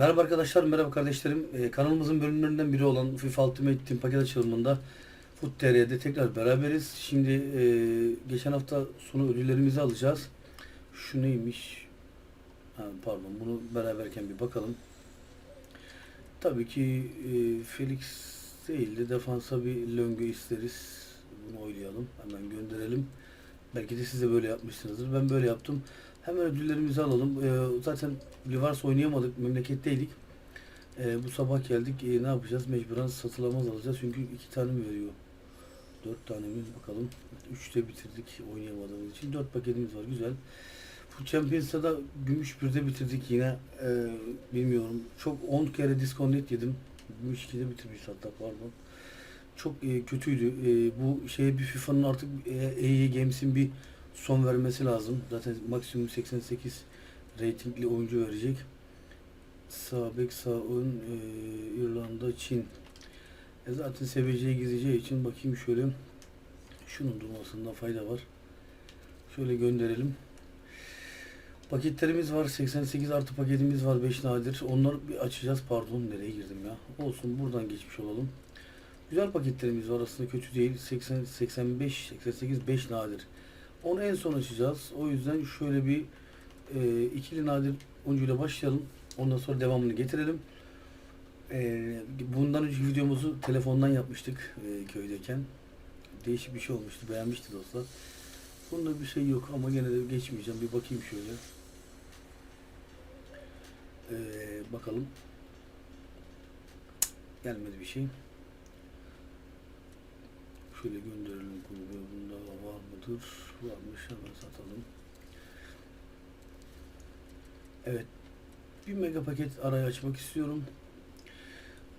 Merhaba arkadaşlar, merhaba kardeşlerim. Ee, kanalımızın bölümlerinden biri olan FIFA Ultimate Team paket açılımında Foot TR'de tekrar beraberiz. Şimdi e, geçen hafta sonu ödüllerimizi alacağız. Şu neymiş? Ha, pardon, bunu beraberken bir bakalım. Tabii ki e, Felix değil de defansa bir löngü isteriz. Bunu oylayalım. Hemen gönderelim. Belki de siz de böyle yapmışsınızdır. Ben böyle yaptım. Hemen ödüllerimizi alalım. Ee, zaten Livars oynayamadık. Memleketteydik. Ee, bu sabah geldik. Ee, ne yapacağız? Mecburen satılamaz alacağız. Çünkü iki tane mi veriyor? Dört tane mi? Bakalım. Üçte bitirdik oynayamadığımız için. Dört paketimiz var. Güzel. Bu Champions'ta da gümüş birde bitirdik yine. Ee, bilmiyorum. Çok 10 kere disconnect yedim. Gümüş 2'de bitirmiş hatta pardon. Çok e, kötüydü. E, bu şeye bir FIFA'nın artık e, EA Games'in bir son vermesi lazım. Zaten maksimum 88 reytingli oyuncu verecek. Sağ bek, sağ ön, e, İrlanda, Çin. E zaten seveceği gizleyeceği için bakayım şöyle. Şunun durmasında fayda var. Şöyle gönderelim. Paketlerimiz var. 88 artı paketimiz var. 5 nadir. Onları bir açacağız. Pardon nereye girdim ya. Olsun buradan geçmiş olalım. Güzel paketlerimiz var aslında kötü değil. 80, 85, 88, 5 nadir. Onu en son açacağız. O yüzden şöyle bir e, ikili nadir oyuncuyla başlayalım. Ondan sonra devamını getirelim. E, bundan önceki videomuzu telefondan yapmıştık e, köydeyken. Değişik bir şey olmuştu. Beğenmişti dostlar. Bunda bir şey yok ama gene de geçmeyeceğim. Bir bakayım şöyle. E, bakalım. Gelmedi bir şey. Şöyle gönderelim gruba. Bunda var mıdır? Varmış hemen satalım. Evet. Bir mega paket araya açmak istiyorum.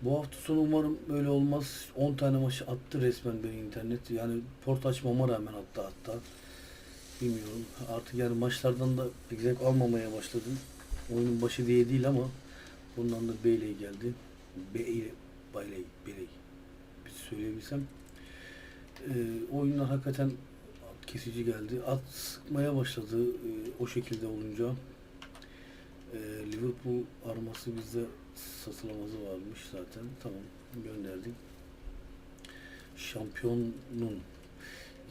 Bu hafta sonu umarım böyle olmaz. 10 tane maçı attı resmen beni internet. Yani port açmama rağmen attı hatta. Bilmiyorum. Artık yani maçlardan da bir zevk almamaya başladım. Oyunun başı diye değil ama bundan da Bailey geldi. Bailey, Bailey, Bailey. Bir söyleyebilsem. Ee, oyunlar hakikaten kesici geldi. At sıkmaya başladı e, o şekilde olunca. Ee, Liverpool arması bizde satılamazı varmış zaten. Tamam gönderdik. Şampiyonun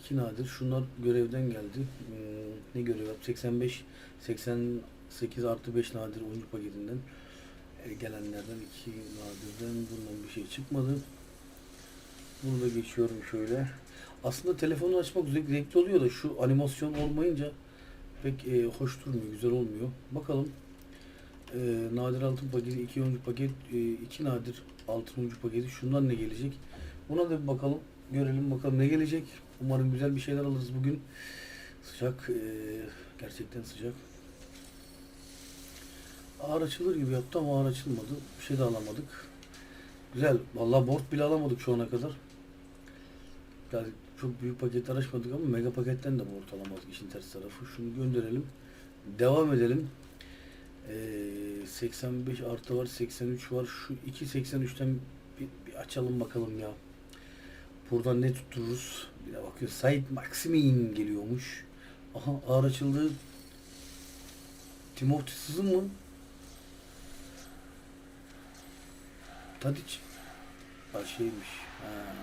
iki nadir. Şunlar görevden geldi. Hmm, ne görev yap? 85 88 artı 5 nadir oyuncu paketinden e, gelenlerden iki nadirden bundan bir şey çıkmadı. Bunu da geçiyorum şöyle. Aslında telefonu açmak zevk- zevkli oluyor da şu animasyon olmayınca pek e, hoş durmuyor, güzel olmuyor. Bakalım. E, nadir altın paketi, iki oyuncu paket, e, iki nadir altın oyuncu paketi. Şundan ne gelecek? Buna da bir bakalım. Görelim bakalım ne gelecek. Umarım güzel bir şeyler alırız bugün. Sıcak, e, gerçekten sıcak. Ağır açılır gibi yaptı ama ağır açılmadı. Bir şey de alamadık. Güzel. Vallahi board bile alamadık şu ana kadar. Yani çok büyük paketler açmadık ama mega paketten de board alamadık işin ters tarafı. Şunu gönderelim. Devam edelim. Ee, 85 artı var, 83 var. Şu 2.83'ten bir, bir açalım bakalım ya. Buradan ne tuttururuz? Bir de bakıyor. Said Maximin geliyormuş. Aha ağır açıldı. Timothy Sızın mı? Tadiç. Ha şeymiş. Ha,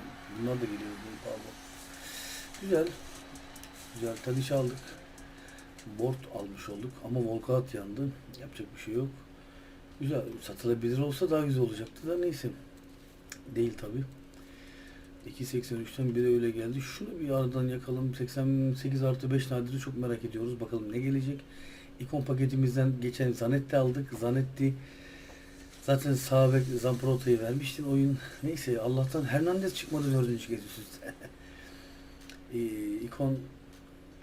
bunlar da geliyor. Pardon. Güzel. Güzel. Tadiç aldık. Board almış olduk. Ama Volkat yandı. Yapacak bir şey yok. Güzel. Satılabilir olsa daha güzel olacaktı da neyse. Değil tabi. 2.83'ten biri öyle geldi. Şunu bir aradan yakalım. 88 artı 5 nadiri çok merak ediyoruz. Bakalım ne gelecek. İkon paketimizden geçen Zanetti aldık. Zanetti Zaten sağ bek Zamprota'yı vermiştin oyun. Neyse Allah'tan Hernandez çıkmadı dördüncü kez üst üste. ee, ikon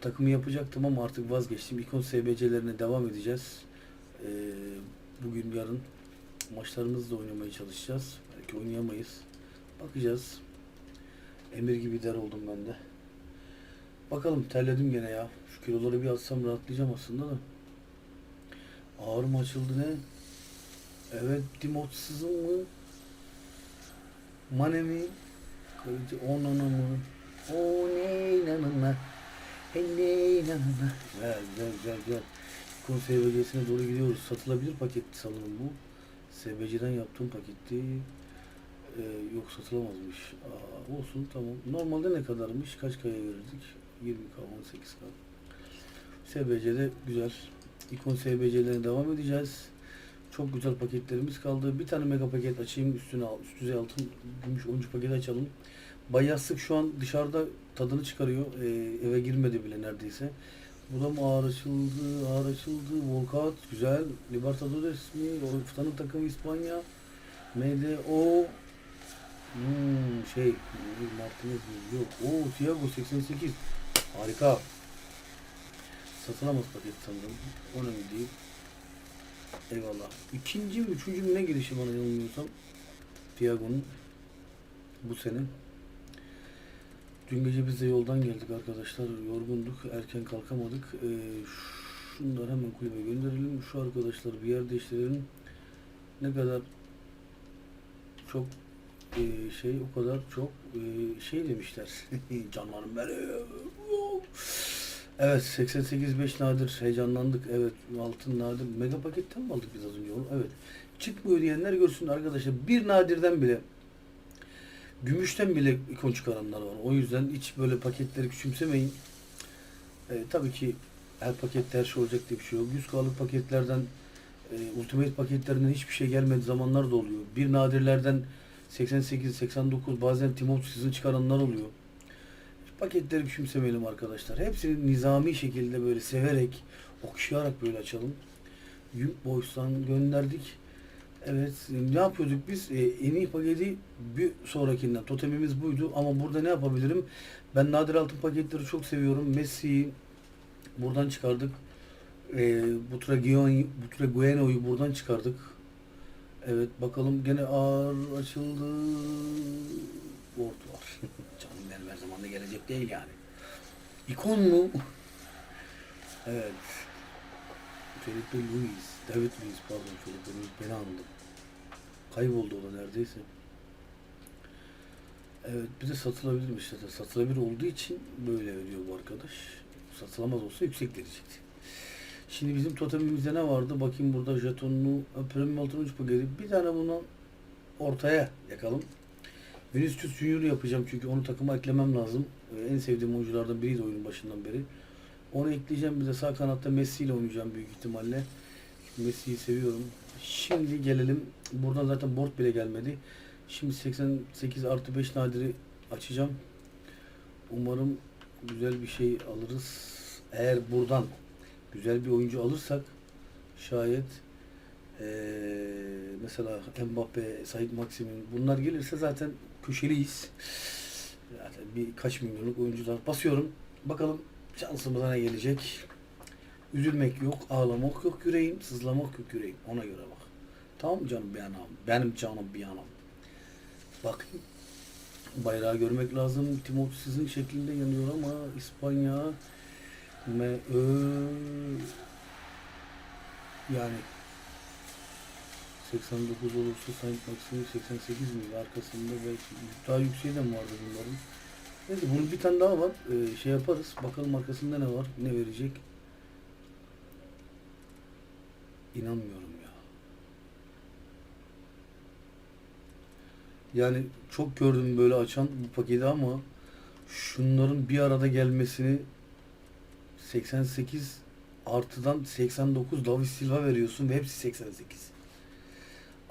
takımı yapacaktım ama artık vazgeçtim. İkon SBC'lerine devam edeceğiz. Ee, bugün yarın maçlarımızda oynamaya çalışacağız. Belki oynayamayız. Bakacağız. Emir gibi der oldum ben de. Bakalım terledim gene ya. Şu kiloları bir atsam rahatlayacağım aslında da. Ağır mı açıldı ne? Evet, Timotsuzun mu? Mane mi? Onana mı? O ne inanana? E ne inanana? Güzel, güzel, güzel, güzel. Konsey bölgesine doğru gidiyoruz. Satılabilir paket sanırım bu. SBC'den yaptığım paketti. Ee, yok satılamazmış. Aa, olsun tamam. Normalde ne kadarmış? Kaç kaya verirdik? 20k, 18k. SBC'de güzel. İkon SBC'lerine devam edeceğiz. Çok güzel paketlerimiz kaldı. Bir tane mega paket açayım. Üstüne üst düzey altın gümüş oyuncu paketi açalım. Bayaslık şu an dışarıda tadını çıkarıyor. Ee, eve girmedi bile neredeyse. Bu da mı ağır açıldı, ağır açıldı. Volkat güzel. Libertadores mi? Orfanın takımı İspanya. MDO hmm, şey Martinez mi? Yok. Oo Thiago 88. Harika. Satılamaz paket sanırım. Önemli değil. Eyvallah. İkinci mi, üçüncü mü ne girişi bana yanılmıyorsam Thiago'nun bu sene. Dün gece biz de yoldan geldik arkadaşlar. Yorgunduk. Erken kalkamadık. Ee, şunları hemen kulübe gönderelim. Şu arkadaşlar bir yer değiştirelim. Ne kadar çok e, şey o kadar çok e, şey demişler. Canlarım benim. Evet 88.5 nadir heyecanlandık. Evet altın nadir. Mega paketten mi aldık biz az önce onu? Evet. Çıkmıyor diyenler görsün arkadaşlar. Bir nadirden bile gümüşten bile ikon çıkaranlar var. O yüzden hiç böyle paketleri küçümsemeyin. E, tabii ki her pakette her şey olacak diye bir şey yok. 100K'lık paketlerden e, Ultimate paketlerinden hiçbir şey gelmedi zamanlar da oluyor. Bir nadirlerden 88, 89 bazen Timothy sizin çıkaranlar oluyor. Paketleri küçümsemeyelim arkadaşlar. Hepsini nizami şekilde böyle severek, okşayarak böyle açalım. Yük Boys'tan gönderdik. Evet, ne yapıyorduk biz? Ee, en iyi paketi bir sonrakinden. Totemimiz buydu ama burada ne yapabilirim? Ben nadir altın paketleri çok seviyorum. Messi'yi buradan çıkardık. Ee, Butragueño'yu buradan çıkardık. Evet, bakalım gene ağır açıldı. Ward var. Canım benim her zaman da gelecek değil yani. İkon mu? evet. Felipe Luis. David Luis pardon Felipe Luis beni anladım. Kayboldu o da neredeyse. Evet bir de satılabilirmiş zaten. Satılabilir olduğu için böyle veriyor bu arkadaş. Satılamaz olsa yüksek verecekti. Şimdi bizim totemimizde ne vardı? Bakayım burada jetonlu premium altın uç paketi. Bir tane bunu ortaya yakalım. Vinicius Junior yapacağım çünkü onu takıma eklemem lazım. Ee, en sevdiğim oyunculardan biriydi oyunun başından beri. Onu ekleyeceğim. Bir de sağ kanatta Messi ile oynayacağım büyük ihtimalle. Messi'yi seviyorum. Şimdi gelelim. Buradan zaten board bile gelmedi. Şimdi 88 artı 5 nadiri açacağım. Umarım güzel bir şey alırız. Eğer buradan güzel bir oyuncu alırsak şayet eee, mesela Mbappe, Said Maximin bunlar gelirse zaten köşeliyiz. Zaten birkaç milyonluk oyuncular basıyorum. Bakalım şansımıza ne gelecek. Üzülmek yok, ağlamak yok yüreğim, sızlamak yok yüreğim. Ona göre bak. Tamam canım bir anam? Benim canım bir anam. Bakayım. Bayrağı görmek lazım. Timothy sizin şeklinde yanıyor ama İspanya me yani 89 olursa Saint Maxim 88 miydi arkasında belki daha yükseği de mi vardı bunların? Neyse bunun bir tane daha var. Ee, şey yaparız. Bakalım arkasında ne var? Ne verecek? İnanmıyorum ya. Yani çok gördüm böyle açan bu paketi ama şunların bir arada gelmesini 88 artıdan 89 David Silva veriyorsun ve hepsi 88.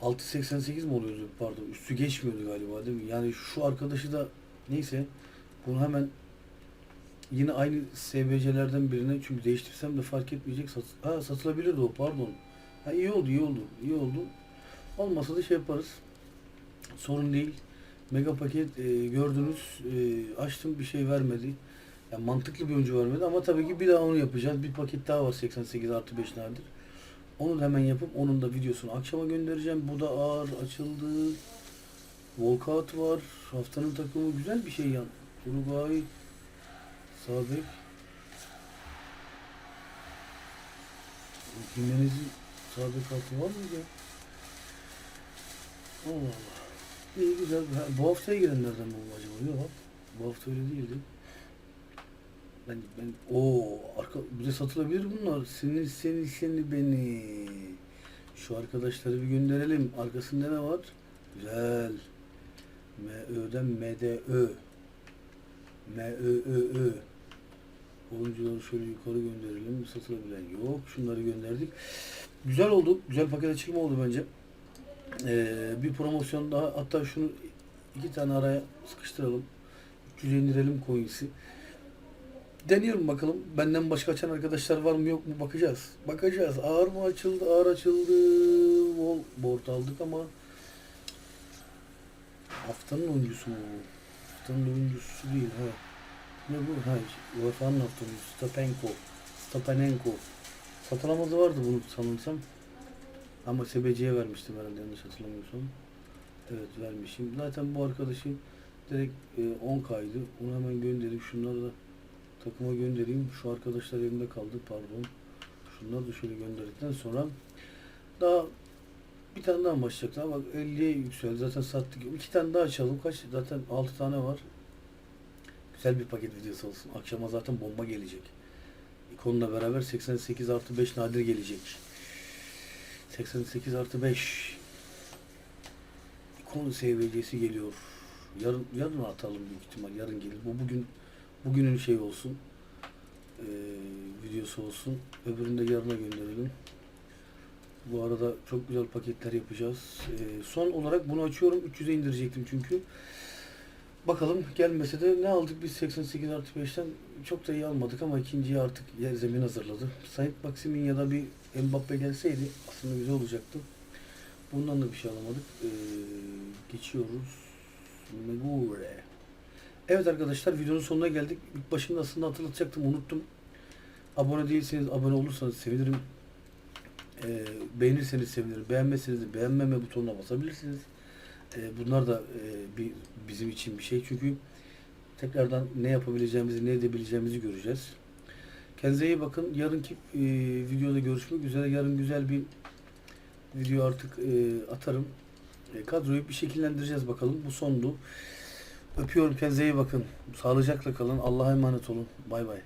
6.88 mi oluyordu pardon üstü geçmiyordu galiba değil mi? Yani şu arkadaşı da neyse bunu hemen yine aynı SBC'lerden birine çünkü değiştirsem de fark etmeyecek sat ha, satılabilirdi o pardon. Ha, iyi oldu iyi oldu iyi oldu. Olmasa da şey yaparız. Sorun değil. Mega paket e, gördünüz e, açtım bir şey vermedi. Yani mantıklı bir oyuncu vermedi ama tabii ki bir daha onu yapacağız. Bir paket daha var 88 artı 5 nadir. Onu hemen yapıp onun da videosunu akşama göndereceğim. Bu da ağır açıldı. Walkout var. Haftanın takımı güzel bir şey ya. Uruguay Sabek Jimenez'in Sabek altı var mıydı? ya? Allah Allah. İyi güzel. Ha, Bu haftaya girenlerden mi bu acaba? Yok. Bu hafta öyle değildi. Ben ben o arka bir de satılabilir bunlar. Seni seni seni beni. Şu arkadaşları bir gönderelim. Arkasında ne var? Güzel. MÖ'den MDÖ. MÖÖÖ. Oyuncuları şöyle yukarı gönderelim. Satılabilen yok. Şunları gönderdik. Güzel oldu. Güzel paket açılma oldu bence. Ee, bir promosyon daha. Hatta şunu iki tane araya sıkıştıralım. 300'e indirelim coins'i. Deniyorum bakalım. Benden başka açan arkadaşlar var mı yok mu bakacağız. Bakacağız. Ağır mı açıldı? Ağır açıldı. Bol board aldık ama haftanın oyuncusu mu? Haftanın oyuncusu değil ha. Ne bu? Ha, UEFA'nın hafta oyuncusu. Stapenko. Stapenenko. Satılamadı vardı bunu sanırsam. Ama SBC'ye vermiştim herhalde yanlış hatırlamıyorsam. Evet vermişim. Zaten bu arkadaşın direkt e, 10 kaydı. Onu hemen göndereyim. Şunları da takıma göndereyim. Şu arkadaşlar elimde kaldı pardon. Şunları da şöyle gönderdikten sonra daha bir tane daha başlayacak daha bak 50'ye yükseldi zaten sattık. İki tane daha açalım. Kaç? Zaten 6 tane var. Güzel bir paket videosu olsun. Akşama zaten bomba gelecek. İkonla beraber 88 artı 5 nadir gelecek. 88 artı 5 İkon SVC'si geliyor. Yarın, yarın atalım büyük ihtimal. Yarın gelir. Bu bugün bugünün şey olsun. Ee, videosu olsun. Öbürünü de yarına gönderelim. Bu arada çok güzel paketler yapacağız. Ee, son olarak bunu açıyorum. 300'e indirecektim çünkü. Bakalım gelmese de ne aldık biz 88 artı 5'ten çok da iyi almadık ama ikinciye artık yer zemin hazırladı. Saint Maximin ya da bir Mbappe gelseydi aslında güzel olacaktı. Bundan da bir şey alamadık. Ee, geçiyoruz. Megure. Evet arkadaşlar videonun sonuna geldik. İlk başında aslında hatırlatacaktım unuttum. Abone değilseniz abone olursanız sevinirim. Ee, beğenirseniz sevinirim. Beğenmezseniz de beğenmeme butonuna basabilirsiniz. Ee, bunlar da e, bir bizim için bir şey çünkü tekrardan ne yapabileceğimizi, ne edebileceğimizi göreceğiz. Kendinize iyi bakın. Yarınki e, videoda görüşmek üzere. Yarın güzel bir video artık e, atarım. E, kadroyu bir şekillendireceğiz bakalım. Bu sondu. Öpüyorum. Kendinize iyi bakın. Sağlıcakla kalın. Allah'a emanet olun. Bay bay.